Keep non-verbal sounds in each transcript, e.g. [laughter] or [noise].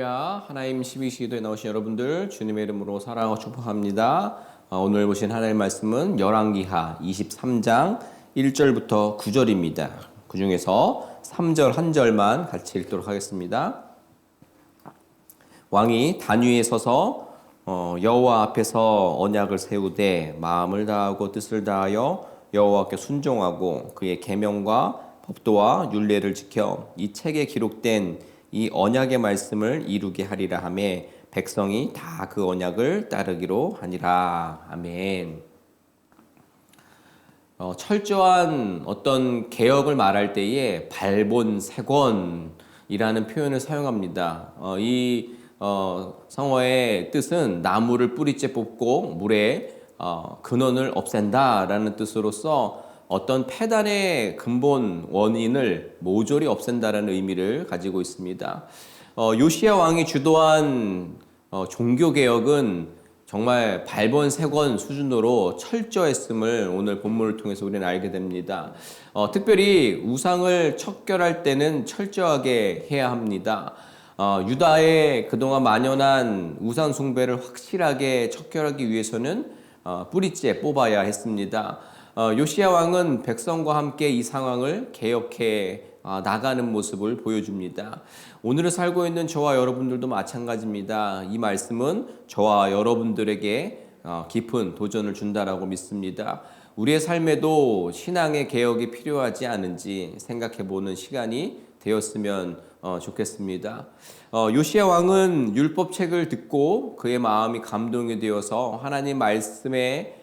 할렐루야 하나님 12시도에 나오신 여러분들 주님의 이름으로 사랑하고 축복합니다. 어, 오늘 보신 하나님의 말씀은 열왕기하 23장 1절부터 9절입니다. 그 중에서 3절 한 절만 같이 읽도록 하겠습니다. 왕이 단 위에 서서 어, 여호와 앞에서 언약을 세우되 마음을 다하고 뜻을 다하여 여호와께 순종하고 그의 계명과 법도와 율례를 지켜 이 책에 기록된 이 언약의 말씀을 이루게 하리라 하매 백성이 다 그 언약을 따르기로 하니라 아멘. 어, 철저한 어떤 개혁을 말할 때에 발본색원이라는 표현을 사용합니다. 어, 이 어, 성어의 뜻은 나무를 뿌리째 뽑고 물에 어, 근원을 없앤다라는 뜻으로서 어떤 폐단의 근본 원인을 모조리 없앤다라는 의미를 가지고 있습니다. 어, 요시야 왕이 주도한 어, 종교 개혁은 정말 발본색원 수준으로 철저했음을 오늘 본문을 통해서 우리는 알게 됩니다. 어, 특별히 우상을 척결할 때는 철저하게 해야 합니다. 어, 유다의 그동안 만연한 우상 숭배를 확실하게 척결하기 위해서는 어, 뿌리째 뽑아야 했습니다. 어, 요시야 왕은 백성과 함께 이 상황을 개혁해 아, 나가는 모습을 보여줍니다. 오늘을 살고 있는 저와 여러분들도 마찬가지입니다. 이 말씀은 저와 여러분들에게 어, 깊은 도전을 준다라고 믿습니다. 우리의 삶에도 신앙의 개혁이 필요하지 않은지 생각해 보는 시간이 되었으면 어, 좋겠습니다. 어, 요시야 왕은 율법책을 듣고 그의 마음이 감동이 되어서 하나님 말씀에 어,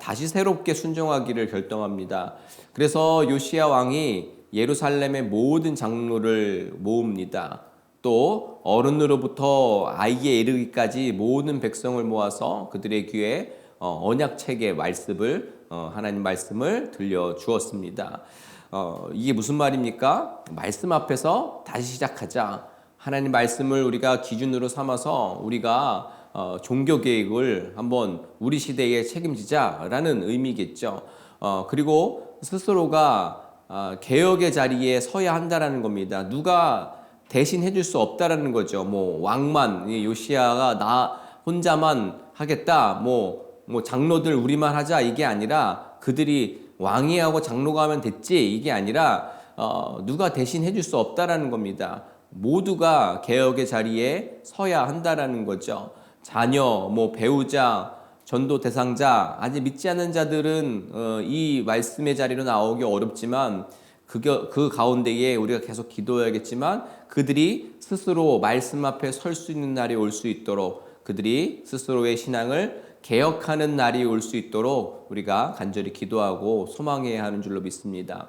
다시 새롭게 순종하기를 결정합니다. 그래서 요시야 왕이 예루살렘의 모든 장로를 모읍니다. 또 어른으로부터 아이에 이르기까지 모든 백성을 모아서 그들의 귀에 어, 언약 책의 말씀을 어, 하나님 말씀을 들려 주었습니다. 어, 이게 무슨 말입니까? 말씀 앞에서 다시 시작하자. 하나님 말씀을 우리가 기준으로 삼아서 우리가 어, 종교 계획을 한번 우리 시대에 책임지자라는 의미겠죠. 어, 그리고 스스로가 어, 개혁의 자리에 서야 한다라는 겁니다. 누가 대신 해줄 수 없다라는 거죠. 뭐 왕만 이 요시아가 나 혼자만 하겠다. 뭐뭐 장로들 우리만 하자 이게 아니라 그들이 왕이 하고 장로가 하면 됐지 이게 아니라 어, 누가 대신 해줄 수 없다라는 겁니다. 모두가 개혁의 자리에 서야 한다라는 거죠. 자녀, 뭐 배우자, 전도 대상자, 아직 믿지 않는 자들은 어, 이 말씀의 자리로 나오기 어렵지만 그, 그 가운데에 우리가 계속 기도해야겠지만 그들이 스스로 말씀 앞에 설 수 있는 날이 올 수 있도록 그들이 스스로의 신앙을 개혁하는 날이 올 수 있도록 우리가 간절히 기도하고 소망해야 하는 줄로 믿습니다.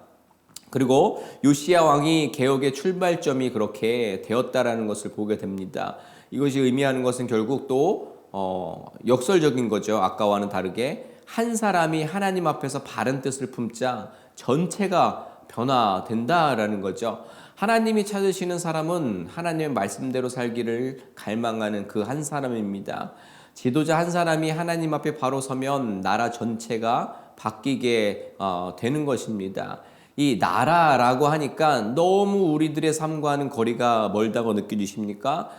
그리고 요시야 왕이 개혁의 출발점이 그렇게 되었다라는 것을 보게 됩니다. 이것이 의미하는 것은 결국 또 어, 역설적인 거죠. 아까와는 다르게 한 사람이 하나님 앞에서 바른 뜻을 품자 전체가 변화된다라는 거죠. 하나님이 찾으시는 사람은 하나님의 말씀대로 살기를 갈망하는 그 한 사람입니다. 지도자 한 사람이 하나님 앞에 바로 서면 나라 전체가 바뀌게 어, 되는 것입니다. 이 나라라고 하니까 너무 우리들의 삶과는 거리가 멀다고 느껴지십니까?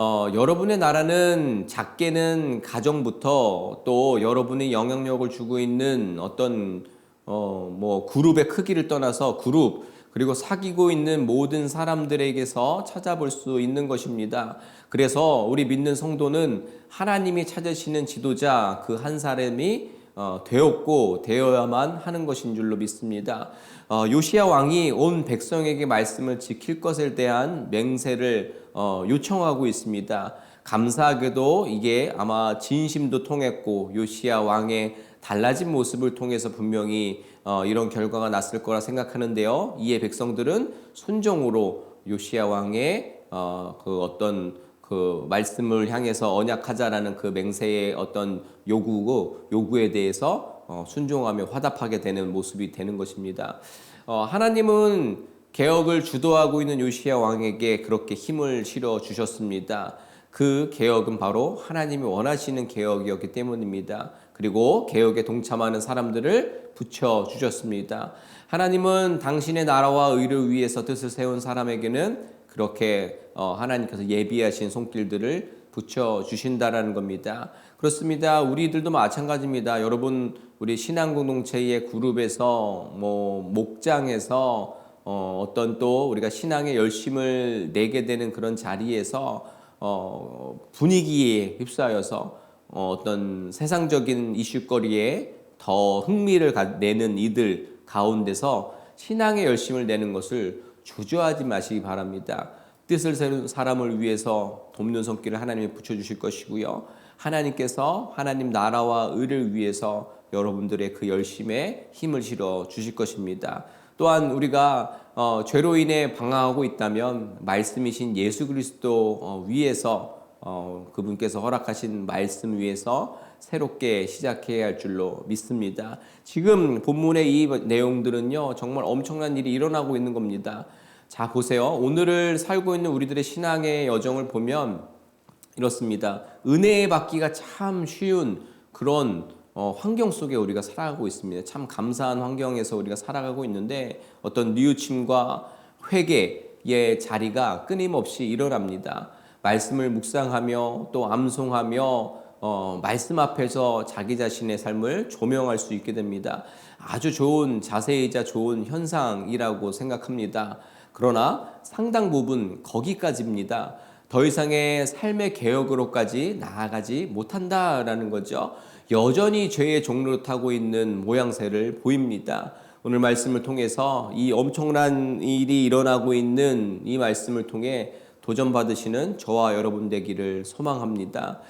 어, 여러분의 나라는 작게는 가정부터 또 여러분이 영향력을 주고 있는 어떤 어, 뭐 그룹의 크기를 떠나서 그룹 그리고 사귀고 있는 모든 사람들에게서 찾아볼 수 있는 것입니다. 그래서 우리 믿는 성도는 하나님이 찾으시는 지도자 그 한 사람이 어, 되었고 되어야만 하는 것인 줄로 믿습니다. 어, 요시야 왕이 온 백성에게 말씀을 지킬 것에 대한 맹세를 어, 요청하고 있습니다. 감사하게도 이게 아마 진심도 통했고 요시야 왕의 달라진 모습을 통해서 분명히 어, 이런 결과가 났을 거라 생각하는데요. 이에 백성들은 순종으로 요시야 왕의 어, 그 어떤 그 말씀을 향해서 언약하자라는 그 맹세의 어떤 요구 요구에 대해서 어, 순종하며 화답하게 되는 모습이 되는 것입니다. 어, 하나님은 개혁을 주도하고 있는 요시야 왕에게 그렇게 힘을 실어 주셨습니다. 그 개혁은 바로 하나님이 원하시는 개혁이었기 때문입니다. 그리고 개혁에 동참하는 사람들을 붙여 주셨습니다. 하나님은 당신의 나라와 의를 위해서 뜻을 세운 사람에게는 그렇게 어, 하나님께서 예비하신 손길들을 붙여 주신다라는 겁니다. 그렇습니다. 우리들도 마찬가지입니다. 여러분 우리 신앙 공동체의 그룹에서 뭐 목장에서 어, 어떤 또 우리가 신앙의 열심을 내게 되는 그런 자리에서 어, 분위기에 휩싸여서 어, 어떤 세상적인 이슈거리에 더 흥미를 가- 내는 이들 가운데서 신앙의 열심을 내는 것을 주저하지 마시기 바랍니다. 뜻을 세운 사람을 위해서 돕는 손길을 하나님이 붙여주실 것이고요. 하나님께서 하나님 나라와 의를 위해서 여러분들의 그 열심에 힘을 실어 주실 것입니다. 또한 우리가 어, 죄로 인해 방황하고 있다면 말씀이신 예수 그리스도 어, 위에서 어, 그분께서 허락하신 말씀 위에서 새롭게 시작해야 할 줄로 믿습니다. 지금 본문의 이 내용들은요, 정말 엄청난 일이 일어나고 있는 겁니다. 자, 보세요. 오늘을 살고 있는 우리들의 신앙의 여정을 보면 이렇습니다. 은혜 받기가 참 쉬운 그런 어, 환경 속에 우리가 살아가고 있습니다. 참 감사한 환경에서 우리가 살아가고 있는데 어떤 뉘우침과 회개의 자리가 끊임없이 일어납니다. 말씀을 묵상하며 또 암송하며 어, 말씀 앞에서 자기 자신의 삶을 조명할 수 있게 됩니다. 아주 좋은 자세이자 좋은 현상이라고 생각합니다. 그러나 상당 부분 거기까지입니다. 더 이상의 삶의 개혁으로까지 나아가지 못한다라는 거죠. 여전히 죄의 종로를 타고 있는 모양새를 보입니다. 오늘 말씀을 통해서 이 엄청난 일이 일어나고 있는 이 말씀을 통해 도전받으시는 저와 여러분 되기를 소망합니다.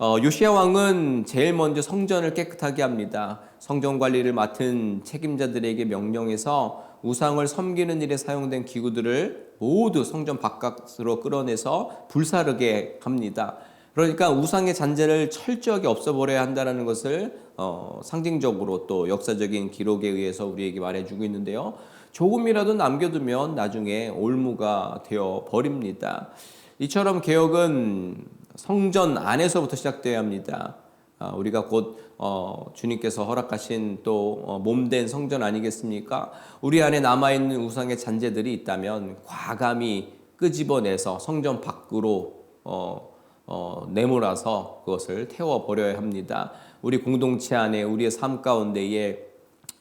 어, 요시야 왕은 제일 먼저 성전을 깨끗하게 합니다. 성전 관리를 맡은 책임자들에게 명령해서 우상을 섬기는 일에 사용된 기구들을 모두 성전 바깥으로 끌어내서 불사르게 합니다. 그러니까 우상의 잔재를 철저하게 없애버려야 한다는 것을 어, 상징적으로 또 역사적인 기록에 의해서 우리에게 말해주고 있는데요. 조금이라도 남겨두면 나중에 올무가 되어 버립니다. 이처럼 개혁은 성전 안에서부터 시작되어야 합니다. 아, 우리가 곧 어, 주님께서 허락하신 또 어, 몸된 성전 아니겠습니까? 우리 안에 남아 있는 우상의 잔재들이 있다면 과감히 끄집어내서 성전 밖으로 어, 어, 내몰아서 그것을 태워 버려야 합니다. 우리 공동체 안에 우리의 삶 가운데에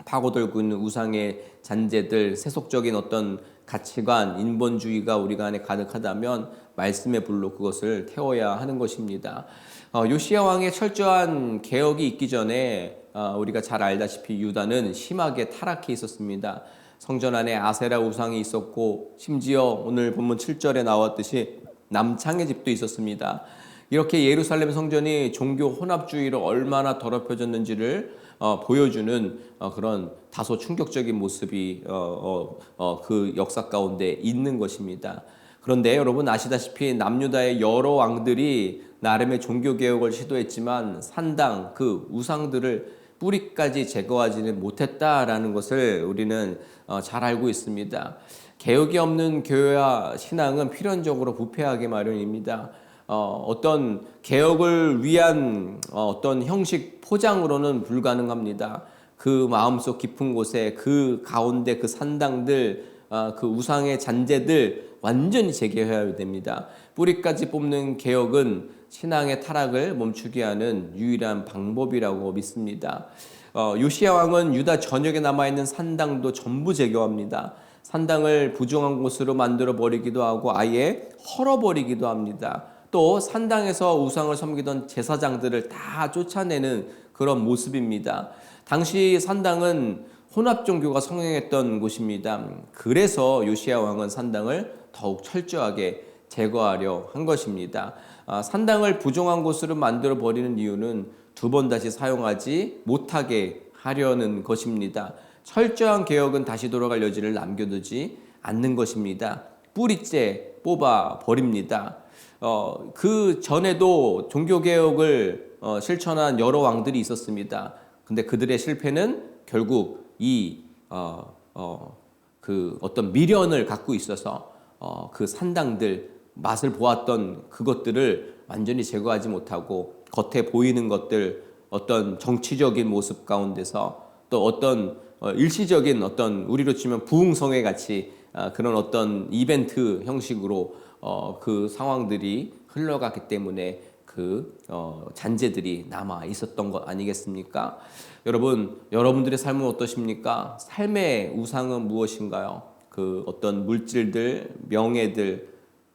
파고들고 있는 우상의 잔재들, 세속적인 어떤 가치관, 인본주의가 우리가 안에 가득하다면 말씀의 불로 그것을 태워야 하는 것입니다. 어, 요시야 왕의 철저한 개혁이 있기 전에 어, 우리가 잘 알다시피 유다는 심하게 타락해 있었습니다. 성전 안에 아세라 우상이 있었고 심지어 오늘 본문 7절에 나왔듯이 남창의 집도 있었습니다. 이렇게 예루살렘 성전이 종교 혼합주의로 얼마나 더럽혀졌는지를 어, 보여주는 어, 그런 다소 충격적인 모습이 어, 어, 어, 그 역사 가운데 있는 것입니다. 그런데 여러분 아시다시피 남유다의 여러 왕들이 나름의 종교 개혁을 시도했지만 산당 그 우상들을 뿌리까지 제거하지는 못했다라는 것을 우리는 어, 잘 알고 있습니다. 개혁이 없는 교회와 신앙은 필연적으로 부패하게 마련입니다. 어, 어떤 개혁을 위한 어, 어떤 형식 포장으로는 불가능합니다. 그 마음속 깊은 곳에 그 가운데 그 산당들, 어, 그 우상의 잔재들 완전히 재개해야 됩니다. 뿌리까지 뽑는 개혁은 신앙의 타락을 멈추게 하는 유일한 방법이라고 믿습니다. 어, 요시야 왕은 유다 전역에 남아 있는 산당도 전부 제거합니다. 산당을 부정한 곳으로 만들어 버리기도 하고 아예 헐어버리기도 합니다. 또 산당에서 우상을 섬기던 제사장들을 다 쫓아내는 그런 모습입니다. 당시 산당은 혼합 종교가 성행했던 곳입니다. 그래서 요시야 왕은 산당을 더욱 철저하게 제거하려 한 것입니다. 아, 산당을 부정한 곳으로 만들어 버리는 이유는 두 번 다시 사용하지 못하게 하려는 것입니다. 철저한 개혁은 다시 돌아갈 여지를 남겨두지 않는 것입니다. 뿌리째 뽑아 버립니다. 어, 그 전에도 종교 개혁을 어, 실천한 여러 왕들이 있었습니다. 근데 그들의 실패는 결국 이 어, 어, 그 어떤 미련을 갖고 있어서 어, 그 산당들 맛을 보았던 그것들을 완전히 제거하지 못하고 겉에 보이는 것들 어떤 정치적인 모습 가운데서 또 어떤 어, 일시적인 어떤 우리로 치면 부흥성회 같이 아, 그런 어떤 이벤트 형식으로 어, 그 상황들이 흘러갔기 때문에 그 어, 잔재들이 남아 있었던 것 아니겠습니까? 여러분, 여러분들의 삶은 어떠십니까? 삶의 우상은 무엇인가요? 그 어떤 물질들, 명예들,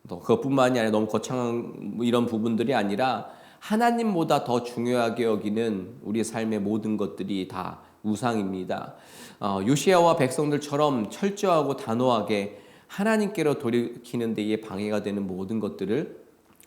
또 그것뿐만이 아니라 너무 거창한 뭐 이런 부분들이 아니라 하나님보다 더 중요하게 여기는 우리의 삶의 모든 것들이 다 우상입니다. 어, 요시아와 백성들처럼 철저하고 단호하게 하나님께로 돌이키는 데에 방해가 되는 모든 것들을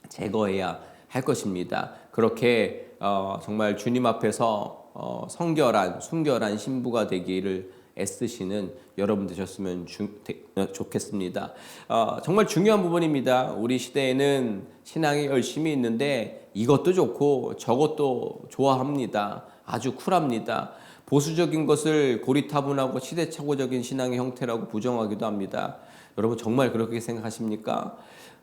제거해야 할 것입니다. 그렇게 어, 정말 주님 앞에서 어, 성결한 순결한 신부가 되기를 애쓰시는 여러분 되셨으면 주, 되, 어, 좋겠습니다. 어, 정말 중요한 부분입니다. 우리 시대에는 신앙이 열심히 있는데 이것도 좋고 저것도 좋아합니다. 아주 쿨합니다. 보수적인 것을 고리타분하고 시대착오적인 신앙의 형태라고 부정하기도 합니다. 여러분 정말 그렇게 생각하십니까?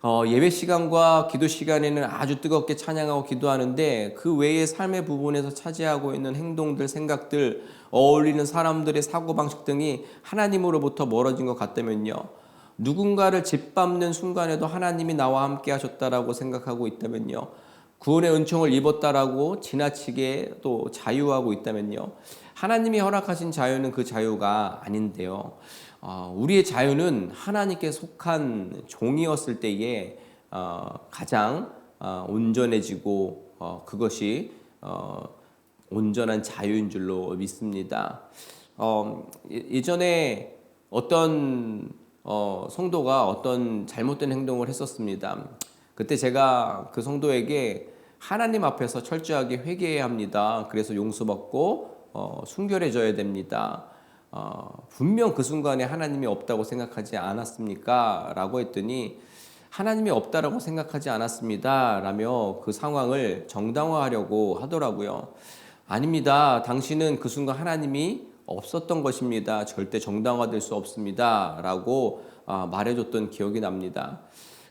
어, 예배 시간과 기도 시간에는 아주 뜨겁게 찬양하고 기도하는데 그 외의 삶의 부분에서 차지하고 있는 행동들, 생각들, 어울리는 사람들의 사고방식 등이 하나님으로부터 멀어진 것 같다면요. 누군가를 짓밟는 순간에도 하나님이 나와 함께 하셨다라고 생각하고 있다면요. 구원의 은총을 입었다라고 지나치게 또 자유하고 있다면요. 하나님이 허락하신 자유는 그 자유가 아닌데요. 어, 우리의 자유는 하나님께 속한 종이었을 때에 어, 가장 어, 온전해지고 어, 그것이 어, 온전한 자유인 줄로 믿습니다. 어, 예- 예전에 어떤 어, 성도가 어떤 잘못된 행동을 했었습니다. 그때 제가 그 성도에게 하나님 앞에서 철저하게 회개해야 합니다. 그래서 용서받고 어, 순결해져야 됩니다. 어, 분명 그 순간에 하나님이 없다고 생각하지 않았습니까? 라고 했더니 하나님이 없다라고 생각하지 않았습니다. 라며 그 상황을 정당화하려고 하더라고요. 아닙니다. 당신은 그 순간 하나님이 없었던 것입니다. 절대 정당화될 수 없습니다. 라고 아, 말해줬던 기억이 납니다.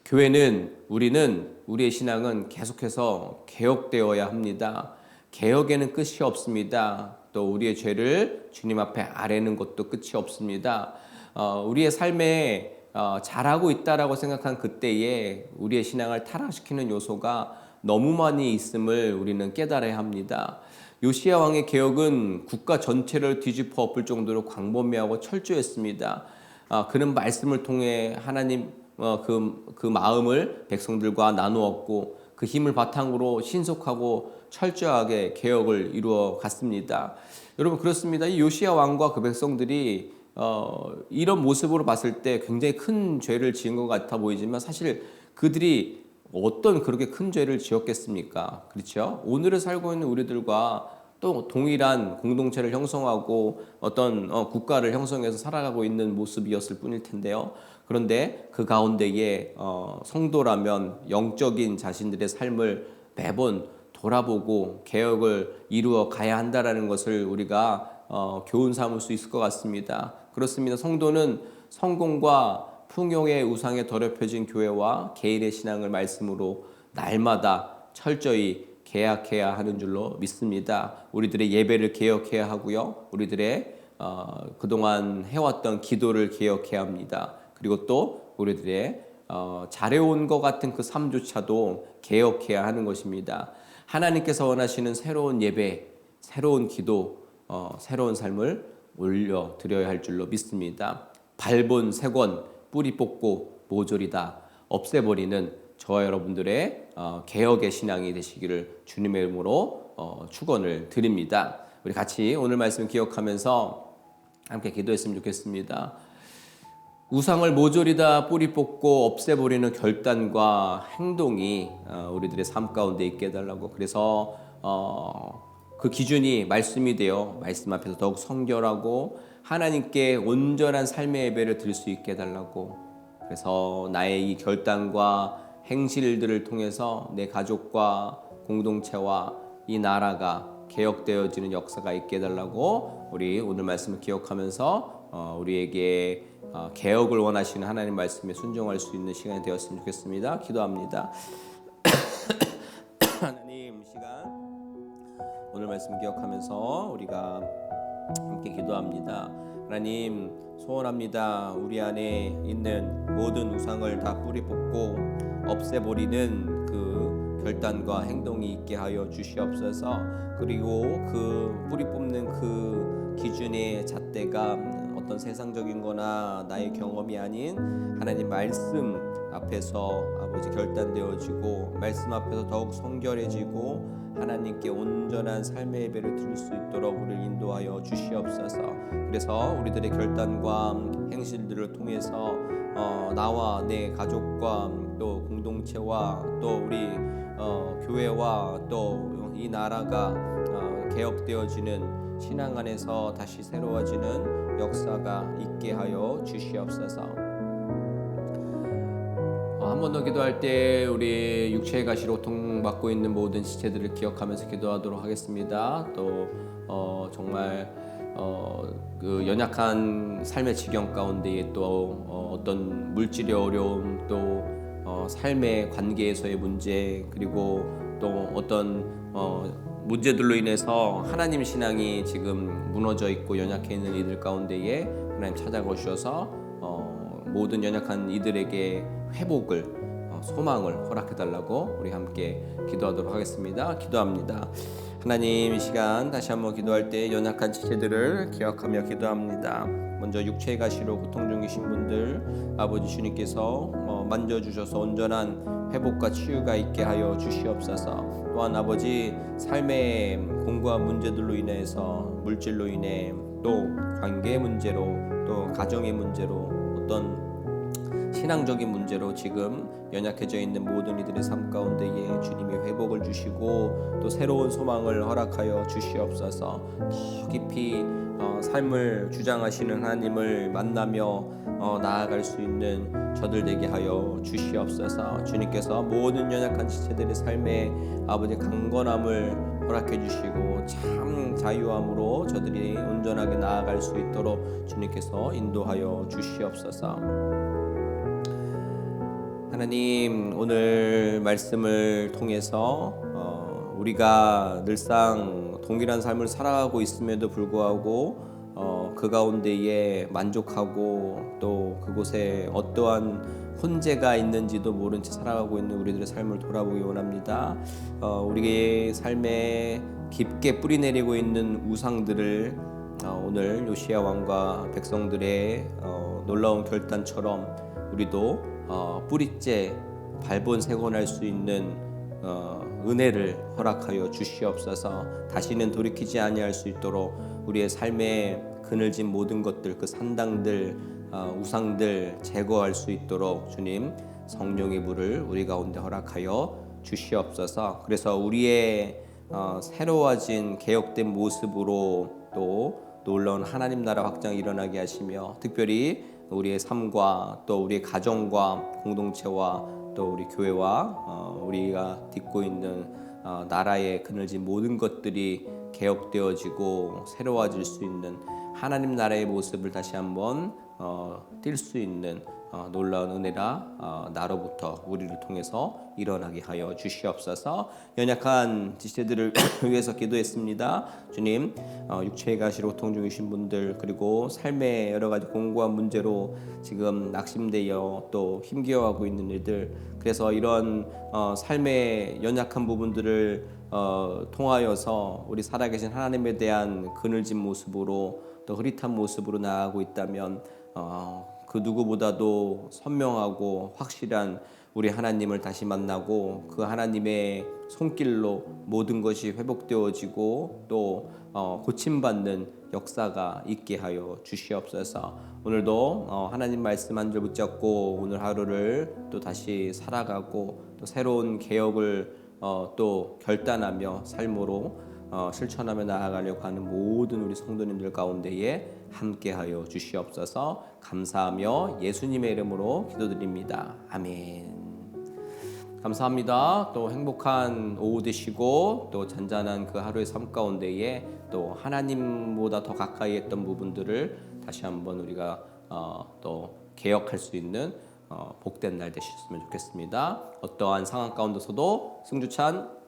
교회는 우리는 우리의 신앙은 계속해서 개혁되어야 합니다. 개혁에는 끝이 없습니다. 또 우리의 죄를 주님 앞에 아뢰는 것도 끝이 없습니다. 어, 우리의 삶에 어, 잘하고 있다라고 생각한 그때에 우리의 신앙을 타락시키는 요소가 너무 많이 있음을 우리는 깨달아야 합니다. 요시야 왕의 개혁은 국가 전체를 뒤집어 엎을 정도로 광범위하고 철저했습니다. 아, 그는 말씀을 통해 하나님 어, 그, 그 마음을 백성들과 나누었고 그 힘을 바탕으로 신속하고 철저하게 개혁을 이루어 갔습니다. 여러분 그렇습니다. 이 요시야 왕과 그 백성들이 어, 이런 모습으로 봤을 때 굉장히 큰 죄를 지은 것 같아 보이지만 사실 그들이 어떤 그렇게 큰 죄를 지었겠습니까? 그렇죠? 오늘을 살고 있는 우리들과 또 동일한 공동체를 형성하고 어떤 어, 국가를 형성해서 살아가고 있는 모습이었을 뿐일 텐데요. 그런데 그 가운데에 어, 성도라면 영적인 자신들의 삶을 매번 돌아보고 개혁을 이루어 가야 한다라는 것을 우리가 어, 교훈 삼을 수 있을 것 같습니다. 그렇습니다. 성도는 성공과 풍요의 우상에 더럽혀진 교회와 개인의 신앙을 말씀으로 날마다 철저히 개혁해야 하는 줄로 믿습니다. 우리들의 예배를 개혁해야 하고요. 우리들의 어, 그동안 해왔던 기도를 개혁해야 합니다. 그리고 또 우리들의 어, 잘해온 것 같은 그 삶조차도 개혁해야 하는 것입니다. 하나님께서 원하시는 새로운 예배, 새로운 기도, 어, 새로운 삶을 올려 드려야 할 줄로 믿습니다. 발본 세권 뿌리 뽑고 모조리다 없애버리는 저와 여러분들의 어, 개혁의 신앙이 되시기를 주님의 이름으로 어, 축원을 드립니다. 우리 같이 오늘 말씀 기억하면서 함께 기도했으면 좋겠습니다. 우상을 모조리 다 뿌리 뽑고 없애버리는 결단과 행동이 어, 우리들의 삶 가운데 있게 해달라고. 그래서 어, 그 기준이 말씀이 되어 말씀 앞에서 더욱 성결하고 하나님께 온전한 삶의 예배를 드릴 수 있게 해달라고. 그래서 나의 이 결단과 행실들을 통해서 내 가족과 공동체와 이 나라가 개혁되어지는 역사가 있게 해달라고 우리 오늘 말씀을 기억하면서 어, 우리에게 어, 개혁을 원하시는 하나님 말씀에 순종할 수 있는 시간이 되었으면 좋겠습니다. 기도합니다. [coughs] 하나님 이 시간 오늘 말씀 기억하면서 우리가 함께 기도합니다. 하나님 소원합니다. 우리 안에 있는 모든 우상을 다 뿌리 뽑고 없애버리는 그 결단과 행동이 있게 하여 주시옵소서. 그리고 그 뿌리 뽑는 그 기준의 잣대가 어떤 세상적인 거나 나의 경험이 아닌 하나님 말씀 앞에서 아버지 결단되어지고 말씀 앞에서 더욱 성결해지고 하나님께 온전한 삶의 예배를 드릴 수 있도록 우리를 인도하여 주시옵소서. 그래서 우리들의 결단과 행실들을 통해서 어, 나와 내 가족과 또 공동체와 또 우리 어, 교회와 또 이 나라가 어, 개혁되어지는 신앙 안에서 다시 새로워지는 역사가 있게 하여 주시옵소서. 어, 한번 더 기도할 때 우리 육체의 가시로 고통받고 있는 모든 지체들을 기억하면서 기도하도록 하겠습니다. 또 어, 정말 어, 그 연약한 삶의 지경 가운데에 또 어, 어떤 물질의 어려움 또 어, 삶의 관계에서의 문제 그리고 또 어떤 어, 문제들로 인해서 하나님 신앙이 지금 무너져 있고 연약해 있는 이들 가운데에 하나님 찾아오셔서 어, 모든 연약한 이들에게 회복을 어, 소망을 허락해 달라고 우리 함께 기도하도록 하겠습니다. 기도합니다. 하나님 이 시간 다시 한번 기도할 때 연약한 지체들을 기억하며 기도합니다. 먼저 육체의 가시로 고통 중이신 분들 아버지 주님께서 어, 만져주셔서 온전한 회복과 치유가 있게 하여 주시옵소서. 또한 아버지 삶의 공고한 문제들로 인해서 물질로 인해 또 관계 문제로 또 가정의 문제로 어떤 신앙적인 문제로 지금 연약해져 있는 모든 이들의 삶 가운데에 주님이 회복을 주시고 또 새로운 소망을 허락하여 주시옵소서. 더 깊이 어, 삶을 주장하시는 하나님을 만나며 어, 나아갈 수 있는 저들 되게 하여 주시옵소서 주님께서 모든 연약한 지체들의 삶에 아버지 강건함을 허락해 주시고 참 자유함으로 저들이 온전하게 나아갈 수 있도록 주님께서 인도하여 주시옵소서. 하나님 오늘 말씀을 통해서 어, 우리가 늘상 동일한 삶을 살아가고 있음에도 불구하고 어, 그 가운데에 만족하고 또 그곳에 어떠한 혼재가 있는지도 모른 채 살아가고 있는 우리들의 삶을 돌아보기 원합니다. 어, 우리의 삶에 깊게 뿌리내리고 있는 우상들을 어, 오늘 요시야 왕과 백성들의 어, 놀라운 결단처럼 우리도 어, 뿌리째 발본 세곤할 수 있는 어, 은혜를 허락하여 주시옵소서. 다시는 돌이키지 아니할 수 있도록 우리의 삶에 그늘진 모든 것들, 그 산당들, 어, 우상들 제거할 수 있도록 주님 성령의 불을 우리 가운데 허락하여 주시옵소서. 그래서 우리의 어, 새로워진 개혁된 모습으로 또 놀라운 하나님 나라 확장이 일어나게 하시며 특별히 우리의 삶과 또 우리의 가정과 공동체와 또 우리 교회와 어, 우리가 딛고 있는 어, 나라의 그늘진 모든 것들이 개혁되어지고 새로워질 수 있는 하나님 나라의 모습을 다시 한번 어, 띌수 있는 어, 놀라운 은혜가 어, 나로부터 우리를 통해서 일어나게 하여 주시옵소서. 연약한 지체들을 [coughs] 위해서 기도했습니다. 주님, 어, 육체의 가시로 고통 중이신 분들 그리고 삶의 여러 가지 공고한 문제로 지금 낙심되어 또 힘겨워하고 있는 이들 그래서 이런 어, 삶의 연약한 부분들을 어, 통하여서 우리 살아계신 하나님에 대한 그늘진 모습으로 또 흐릿한 모습으로 나아가고 있다면 어, 그 누구보다도 선명하고 확실한 우리 하나님을 다시 만나고 그 하나님의 손길로 모든 것이 회복되어지고 또 어, 고침받는 역사가 있게 하여 주시옵소서. 오늘도 어, 하나님 말씀 한 줄 붙잡고 오늘 하루를 또 다시 살아가고 또 새로운 개혁을 어, 또 결단하며 삶으로 어, 실천하며 나아가려고 하는 모든 우리 성도님들 가운데에 함께하여 주시옵소서 감사하며 예수님의 이름으로 기도드립니다. 아멘. 감사합니다. 또 행복한 오후 되시고 또 잔잔한 그 하루의 삶 가운데에 또 하나님보다 더 가까이 했던 부분들을 다시 한번 우리가 어, 또 개혁할 수 있는 어, 복된 날 되셨으면 좋겠습니다. 어떠한 상황 가운데서도 승주찬